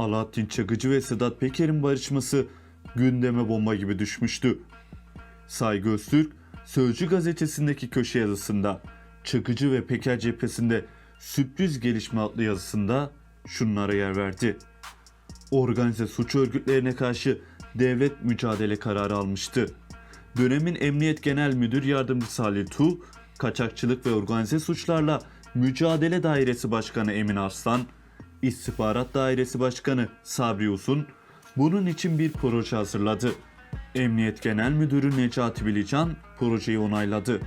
Alaaddin Çakıcı ve Sedat Peker'in barışması gündeme bomba gibi düşmüştü. Saygı Öztürk, Sözcü gazetesindeki köşe yazısında Çakıcı ve Peker cephesinde sürpriz gelişme adlı yazısında şunlara yer verdi. Organize suç örgütlerine karşı devlet mücadele kararı almıştı. Dönemin Emniyet Genel Müdür Yardımcısı Halil Tu, Kaçakçılık ve Organize Suçlarla Mücadele Dairesi Başkanı Emin Arslan, İstihbarat Dairesi Başkanı Sabri Usun bunun için bir proje hazırladı. Emniyet Genel Müdürü Necati Bilican projeyi onayladı.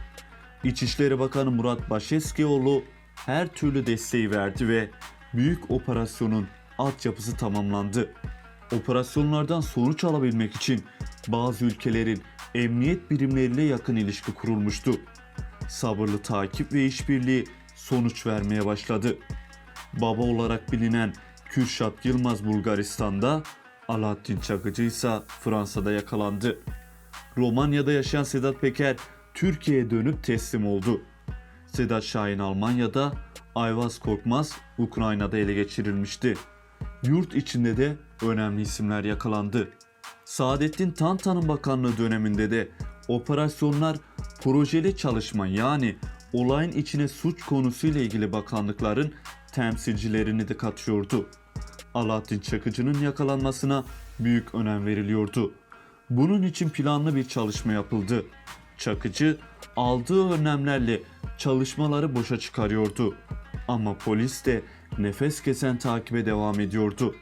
İçişleri Bakanı Murat Başeskioğlu her türlü desteği verdi ve büyük operasyonun altyapısı tamamlandı. Operasyonlardan sonuç alabilmek için bazı ülkelerin emniyet birimleriyle yakın ilişki kurulmuştu. Sabırlı takip ve işbirliği sonuç vermeye başladı. Baba olarak bilinen Kürşat Yılmaz Bulgaristan'da, Alaaddin Çakıcı ise Fransa'da yakalandı. Romanya'da yaşayan Sedat Peker Türkiye'ye dönüp teslim oldu. Sedat Şahin Almanya'da, Ayvaz Korkmaz Ukrayna'da ele geçirilmişti. Yurt içinde de önemli isimler yakalandı. Saadettin Tantan'ın bakanlığı döneminde de operasyonlar projeli çalışma yani olayın içine suç konusuyla ilgili bakanlıkların temsilcilerini de katıyordu. Alaaddin Çakıcı'nın yakalanmasına büyük önem veriliyordu. Bunun için planlı bir çalışma yapıldı. Çakıcı aldığı önlemlerle çalışmaları boşa çıkarıyordu. Ama polis de nefes kesen takibe devam ediyordu.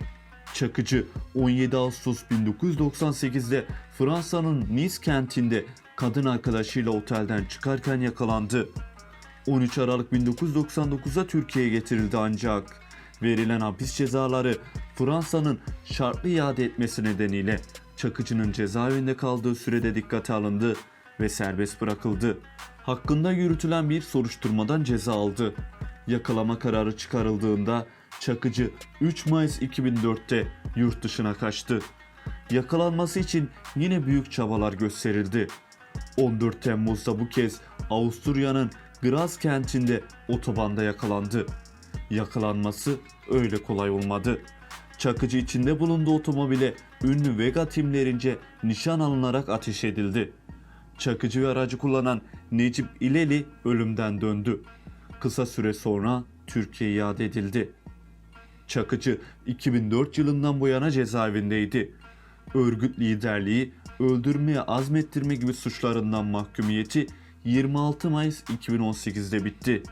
Çakıcı 17 Ağustos 1998'de Fransa'nın Nice kentinde kadın arkadaşıyla otelden çıkarken yakalandı. 13 Aralık 1999'da Türkiye'ye getirildi ancak verilen hapis cezaları Fransa'nın şartlı iade etmesi nedeniyle Çakıcı'nın cezaevinde kaldığı sürede dikkate alındı ve serbest bırakıldı. Hakkında yürütülen bir soruşturmadan ceza aldı. Yakalama kararı çıkarıldığında Çakıcı 3 Mayıs 2004'te yurt dışına kaçtı. Yakalanması için yine büyük çabalar gösterildi. 14 Temmuz'da bu kez Avusturya'nın Graz kentinde otobanda yakalandı. Yakalanması öyle kolay olmadı. Çakıcı içinde bulunduğu otomobile ünlü Vega timlerince nişan alınarak ateş edildi. Çakıcı ve aracı kullanan Necip İleli ölümden döndü. Kısa süre sonra Türkiye'ye iade edildi. Çakıcı 2004 yılından bu yana cezaevindeydi. Örgüt liderliği, öldürmeye azmettirme gibi suçlarından mahkumiyeti 26 Mayıs 2018'de bitti.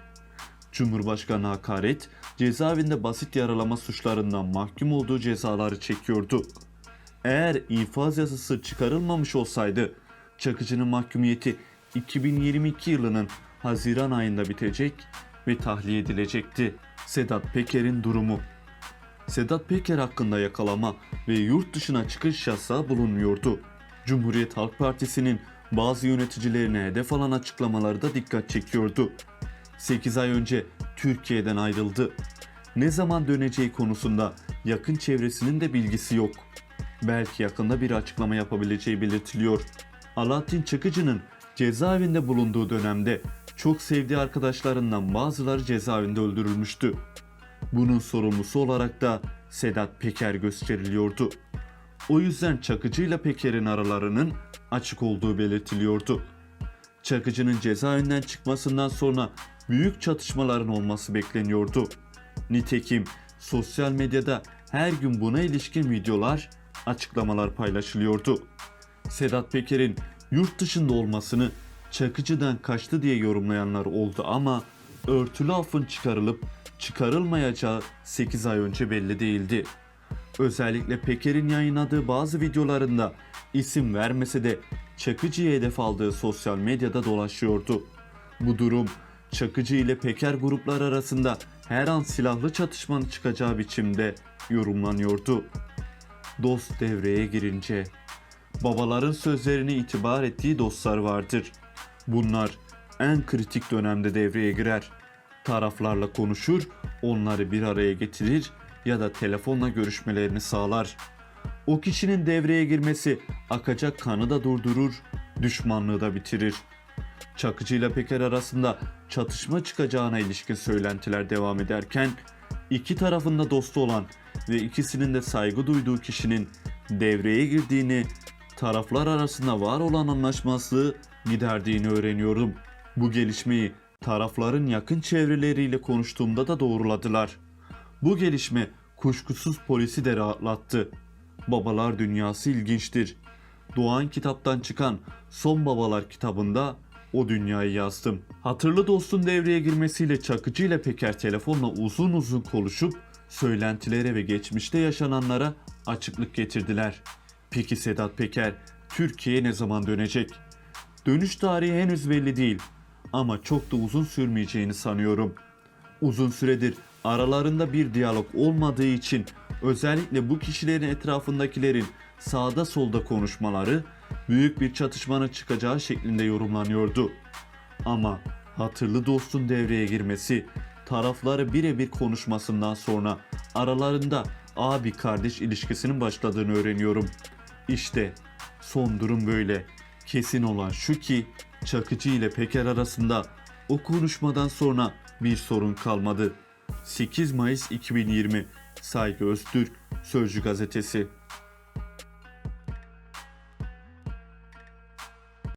Cumhurbaşkanı hakaret, cezaevinde basit yaralama suçlarından mahkum olduğu cezaları çekiyordu. Eğer infaz yasası çıkarılmamış olsaydı, Çakıcı'nın mahkumiyeti 2022 yılının Haziran ayında bitecek ve tahliye edilecekti. Sedat Peker'in durumu Sedat Peker hakkında yakalama ve yurt dışına çıkış yasağı bulunmuyordu. Cumhuriyet Halk Partisi'nin bazı yöneticilerine hedef alan açıklamaları da dikkat çekiyordu. 8 ay önce Türkiye'den ayrıldı. Ne zaman döneceği konusunda yakın çevresinin de bilgisi yok. Belki yakında bir açıklama yapabileceği belirtiliyor. Alaaddin Çakıcı'nın cezaevinde bulunduğu dönemde çok sevdiği arkadaşlarından bazıları cezaevinde öldürülmüştü. Bunun sorumlusu olarak da Sedat Peker gösteriliyordu. O yüzden Çakıcı ile Peker'in aralarının açık olduğu belirtiliyordu. Çakıcı'nın cezaevinden çıkmasından sonra büyük çatışmaların olması bekleniyordu. Nitekim sosyal medyada her gün buna ilişkin videolar, açıklamalar paylaşılıyordu. Sedat Peker'in yurt dışında olmasını Çakıcı'dan kaçtı diye yorumlayanlar oldu ama örtülü affın çıkarılıp çıkarılmayacağı 8 ay önce belli değildi. Özellikle Peker'in yayınladığı bazı videolarında isim vermese de Çakıcı'ya hedef aldığı sosyal medyada dolaşıyordu. Bu durum Çakıcı ile Peker gruplar arasında her an silahlı çatışmanın çıkacağı biçimde yorumlanıyordu. Dost devreye girince babaların sözlerine itibar ettiği dostlar vardır. Bunlar en kritik dönemde devreye girer. Taraflarla konuşur, onları bir araya getirir ya da telefonla görüşmelerini sağlar. O kişinin devreye girmesi akacak kanı da durdurur, düşmanlığı da bitirir. Çakıcı ile Peker arasında çatışma çıkacağına ilişkin söylentiler devam ederken iki tarafında dostu olan ve ikisinin de saygı duyduğu kişinin devreye girdiğini, taraflar arasında var olan anlaşmazlığı giderdiğini öğreniyorum. Bu gelişmeyi tarafların yakın çevreleriyle konuştuğumda da doğruladılar. Bu gelişme kuşkusuz polisi de rahatlattı. Babalar dünyası ilginçtir. Doğan kitaptan çıkan Son Babalar kitabında o dünyayı yazdım. Hatırlı dostun devreye girmesiyle Çakıcı ile Peker telefonla uzun uzun konuşup söylentilere ve geçmişte yaşananlara açıklık getirdiler. Peki Sedat Peker Türkiye'ye ne zaman dönecek? Dönüş tarihi henüz belli değil ama çok da uzun sürmeyeceğini sanıyorum. Uzun süredir aralarında bir diyalog olmadığı için özellikle bu kişilerin etrafındakilerin sağda solda konuşmaları büyük bir çatışmanın çıkacağı şeklinde yorumlanıyordu. Ama hatırlı dostun devreye girmesi, tarafları birebir konuşmasından sonra aralarında abi kardeş ilişkisinin başladığını öğreniyorum. İşte son durum böyle. Kesin olan şu ki Çakıcı ile Peker arasında o konuşmadan sonra bir sorun kalmadı. 8 Mayıs 2020 Saygı Öztürk Sözcü Gazetesi